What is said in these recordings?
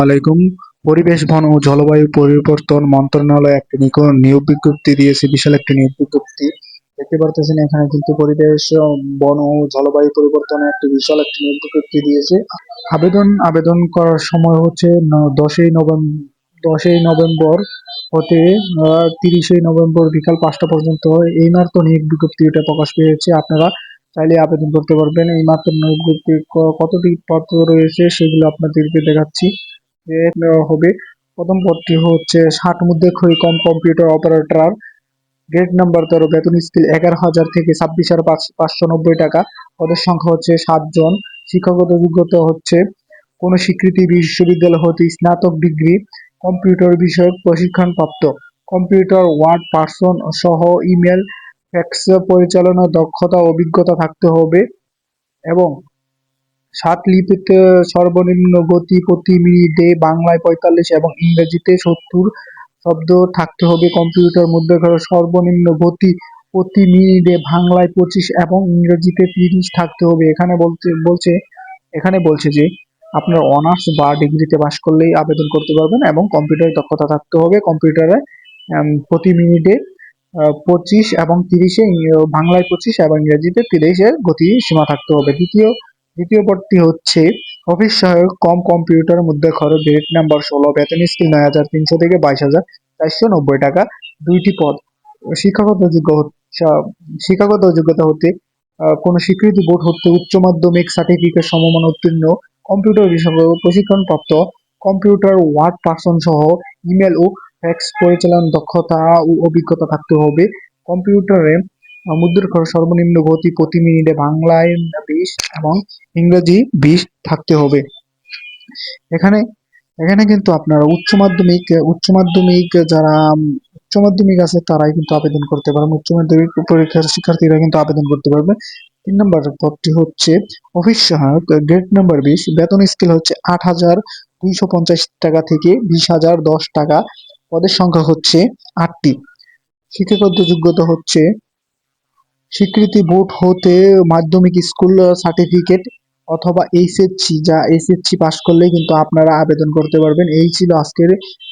আলাইকুম। পরিবেশ, বন ও জলবায়ু পরিবর্তন মন্ত্রণালয় একটি নিয়োগ বিজ্ঞপ্তি দিয়েছে। বিশাল একটি নিয়োগ বিজ্ঞপ্তি। দেখতে পারতেছেন, এখানে কিন্তু পরিবেশ, বন ও জলবায়ু পরিবর্তনে একটি বিশাল একটি নিয়োগ বিজ্ঞপ্তি দিয়েছে। আবেদন আবেদন করার সময় হচ্ছে দশই নভেম্বর দশই নভেম্বর হতে তিরিশে নভেম্বর বিকাল পাঁচটা পর্যন্ত এই মাত্র নিয়োগ বিজ্ঞপ্তিটা প্রকাশ পেয়েছে। আপনারা চাইলে আবেদন করতে পারবেন। এই মাত্র নিয়োগ বিজ্ঞপ্তি কতটি পত্র রয়েছে সেগুলো আপনাদেরকে দেখাচ্ছি। নেওয়া হবে। প্রথম পদটি হচ্ছে ষাট মধ্যে কম কম্পিউটার অপারেটর গ্রেড নাম্বার তেরো বেতন স্কেল এগারো হাজার থেকে ছাব্বিশ হাজার পাঁচ- পাঁচশো নব্বই টাকা। পদের সংখ্যা হচ্ছে সাতজন শিক্ষাগত যোগ্যতা হচ্ছে কোন স্বীকৃতি বিশ্ববিদ্যালয় হতে স্নাতক ডিগ্রি কম্পিউটার বিষয়ক প্রশিক্ষণ প্রাপ্ত কম্পিউটার ওয়ার্ড পার্সন সহ ইমেল ফ্যাক্স পরিচালনা, দক্ষতা, অভিজ্ঞতা থাকতে হবে। এবং সাত লিপিতে সর্বনিম্ন গতি প্রতি মিনিটে বাংলায় পঁয়তাল্লিশ এবং ইংরেজিতে সত্তর শব্দ থাকতে হবে কম্পিউটার মধ্যে সর্বনিম্ন গতি প্রতি মিনিটে বাংলায় পঁচিশ এবং ইংরেজিতে তিরিশ থাকতে হবে। এখানে বলতে, বলছে, এখানে বলছে যে আপনার অনার্স বা ডিগ্রিতে পাশ করলেই আবেদন করতে পারবেন এবং কম্পিউটার দক্ষতা থাকতে হবে। কম্পিউটারে প্রতি মিনিটে পঁচিশ এবং তিরিশে, বাংলায় পঁচিশ এবং ইংরেজিতে তিরিশের গতি সীমা থাকতে হবে। দ্বিতীয় দ্বিতীয় পদটি হচ্ছে। অফিস সহায়ক কম কম্পিউটার মধ্যে খরচ, গ্রেড নাম্বার ষোলো, বেতন স্কেল নয় হাজার তিনশো থেকে বাইশ হাজার চারশো নব্বই টাকা, দুইটি পদ। শিক্ষাগত যোগ্য শিক্ষাগত যোগ্যতা হতে কোন স্বীকৃতি বোর্ড হতে উচ্চ মাধ্যমিক সার্টিফিকেট সমমান উত্তীর্ণ, কম্পিউটার বিষয়ে প্রশিক্ষণপ্রাপ্ত, কম্পিউটার ওয়ার্ড পার্সন সহ ইমেল ও ফ্যাক্স পরিচালন দক্ষতা ও অভিজ্ঞতা থাকতে হবে। কম্পিউটারে মুদ্রার খরচ সর্বনিম্ন গতি প্রতি মিনিটে বাংলায় বিশ এবং ইংরেজি বিশ থাকতে হবে। এখানে এখানে কিন্তু আপনারা উচ্চ মাধ্যমিক উচ্চ মাধ্যমিক যারা, উচ্চ মাধ্যমিক আছে তারাই কিন্তু আবেদন করতে পারবেন। উচ্চ মাধ্যমিক পরীক্ষার শিক্ষার্থীরা কিন্তু আবেদন করতে পারবে। তিন নম্বর পদটি হচ্ছে অফিস সহায়ক গ্রেড নাম্বার বিশ, বেতন স্কেল হচ্ছে আট হাজার দুইশো পঞ্চাশ টাকা থেকে বিশ হাজার দশ টাকা। পদের সংখ্যা হচ্ছে আটটি। শিক্ষাগত যোগ্যতা হচ্ছে স্বীকৃতি বোর্ড হতে মাধ্যমিক স্কুল সার্টিফিকেট অথবা এইচএসসি যা এইচএসসি পাস করলে কিন্তু আপনারা আবেদন করতে পারবেন। এই ছিল আজকের,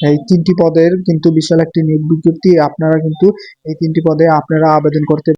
এই তিনটি পদের কিন্তু বিশাল একটি নিয়োগ বিজ্ঞপ্তি। আপনারা কিন্তু এই তিনটি পদে আপনারা আবেদন করতে